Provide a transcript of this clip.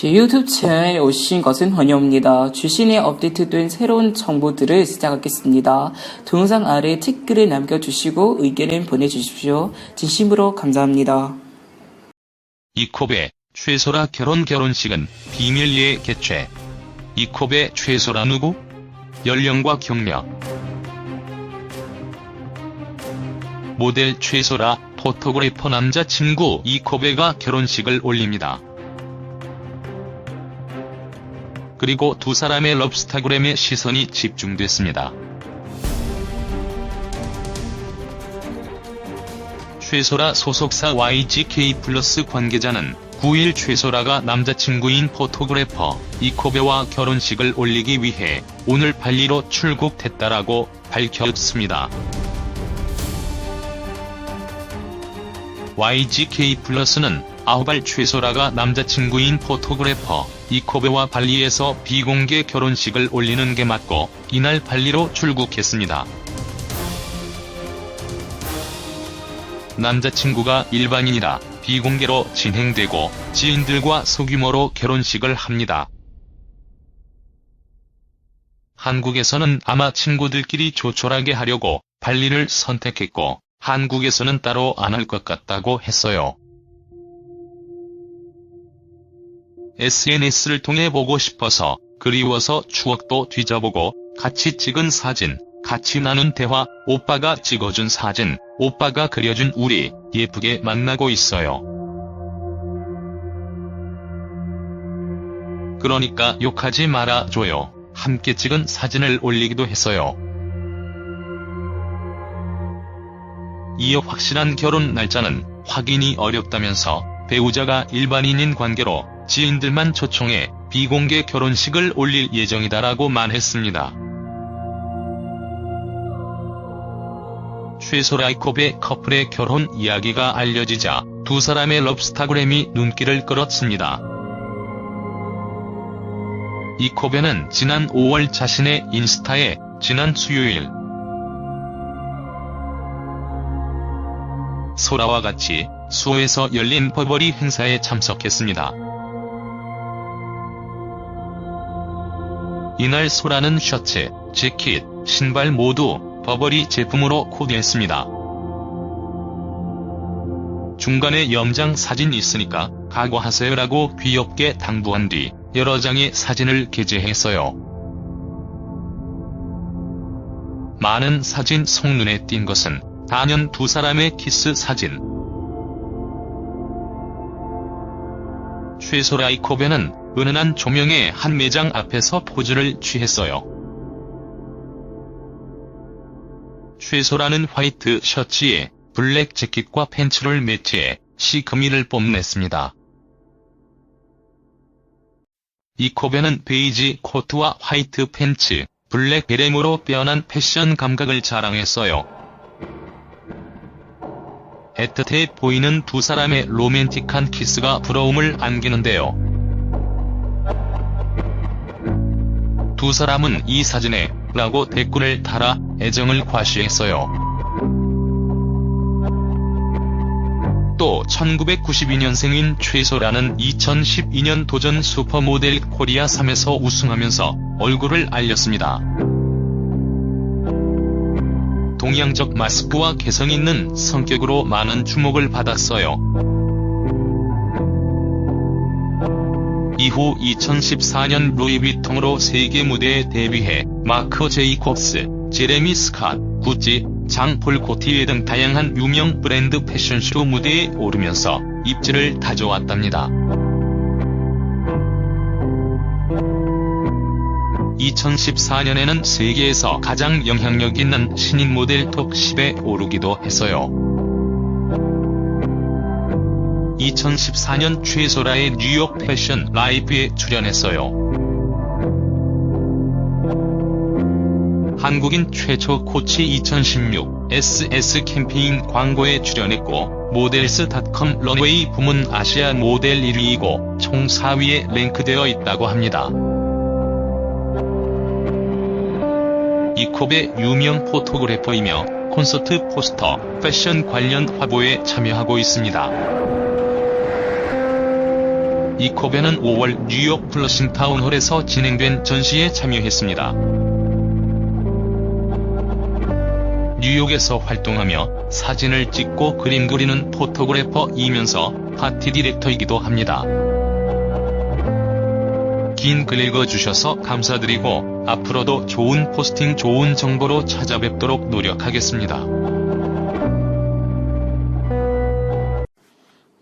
제 유튜브 채널에 오신 것은 환영합니다. 주신에 업데이트된 새로운 정보들을 시작하겠습니다. 동영상 아래 댓글을 남겨주시고 의견을 보내주십시오. 진심으로 감사합니다. 이콥의 최소라 결혼 결혼식은 비밀리에 개최. 이콥의 최소라 누구? 연령과 경력. 모델 최소라 포토그래퍼 남자친구 이코베가 결혼식을 올립니다. 그리고 두 사람의 럽스타그램에 시선이 집중됐습니다. 최소라 소속사 YGK 플러스 관계자는 9일 최소라가 남자친구인 포토그래퍼 이코베와 결혼식을 올리기 위해 오늘 발리로 출국했다라고 밝혔습니다. YGK 플러스는 아홉알 최소라가 남자친구인 포토그래퍼 이코베와 발리에서 비공개 결혼식을 올리는 게 맞고 이날 발리로 출국했습니다. 남자친구가 일반인이라 비공개로 진행되고 지인들과 소규모로 결혼식을 합니다. 한국에서는 아마 친구들끼리 조촐하게 하려고 발리를 선택했고 한국에서는 따로 안 할 것 같다고 했어요. SNS를 통해 보고 싶어서 그리워서 추억도 뒤져보고 같이 찍은 사진, 같이 나눈 대화, 오빠가 찍어준 사진, 오빠가 그려준 우리 예쁘게 만나고 있어요. 그러니까 욕하지 말아줘요. 함께 찍은 사진을 올리기도 했어요. 이어 확실한 결혼 날짜는 확인이 어렵다면서 배우자가 일반인인 관계로 지인들만 초청해 비공개 결혼식을 올릴 예정이다라고 말했습니다. 최소라이콥의 커플의 결혼 이야기가 알려지자 두 사람의 럽스타그램이 눈길을 끌었습니다. 이코베는 지난 5월 자신의 인스타에 지난 수요일 소라와 같이 수호에서 열린 버버리 행사에 참석했습니다. 이날 소라는 셔츠, 재킷, 신발 모두 버버리 제품으로 코디했습니다. 중간에 염장 사진 있으니까 각오하세요라고 귀엽게 당부한 뒤 여러 장의 사진을 게재했어요. 많은 사진 속눈에 띈 것은 단연 두 사람의 키스 사진. 최소라이코베는 은은한 조명의 한 매장 앞에서 포즈를 취했어요. 최소라는 화이트 셔츠에 블랙 재킷과 팬츠를 매치해 시크미를 뽐냈습니다. 이코베는 베이지 코트와 화이트 팬츠, 블랙 베렘으로 빼어난 패션 감각을 자랑했어요. 애틋해 보이는 두 사람의 로맨틱한 키스가 부러움을 안기는데요. 두 사람은 이 사진에 라고 댓글을 달아 애정을 과시했어요. 또 1992년생인 최소라는 2012년 도전 슈퍼모델 코리아 3에서 우승하면서 얼굴을 알렸습니다. 동양적 마스크와 개성 있는 성격으로 많은 주목을 받았어요. 이후 2014년 루이비통으로 세계 무대에 데뷔해 마크 제이콥스, 제레미 스캇, 구찌, 장폴 고티에 등 다양한 유명 브랜드 패션쇼 무대에 오르면서 입지를 다져왔답니다. 2014년에는 세계에서 가장 영향력 있는 신인 모델 톱 10에 오르기도 했어요. 2014년 최소라의 뉴욕 패션 라이브에 출연했어요. 한국인 최초 코치 2016 SS 캠페인 광고에 출연했고 모델스닷컴 런웨이 부문 아시아 모델 1위이고 총 4위에 랭크되어 있다고 합니다. 이콥의 유명 포토그래퍼이며 콘서트 포스터, 패션 관련 화보에 참여하고 있습니다. 이코베는 5월 뉴욕 플러싱 타운홀에서 진행된 전시에 참여했습니다. 뉴욕에서 활동하며 사진을 찍고 그림 그리는 포토그래퍼이면서 파티 디렉터이기도 합니다. 긴 글 읽어주셔서 감사드리고 앞으로도 좋은 포스팅 좋은 정보로 찾아뵙도록 노력하겠습니다.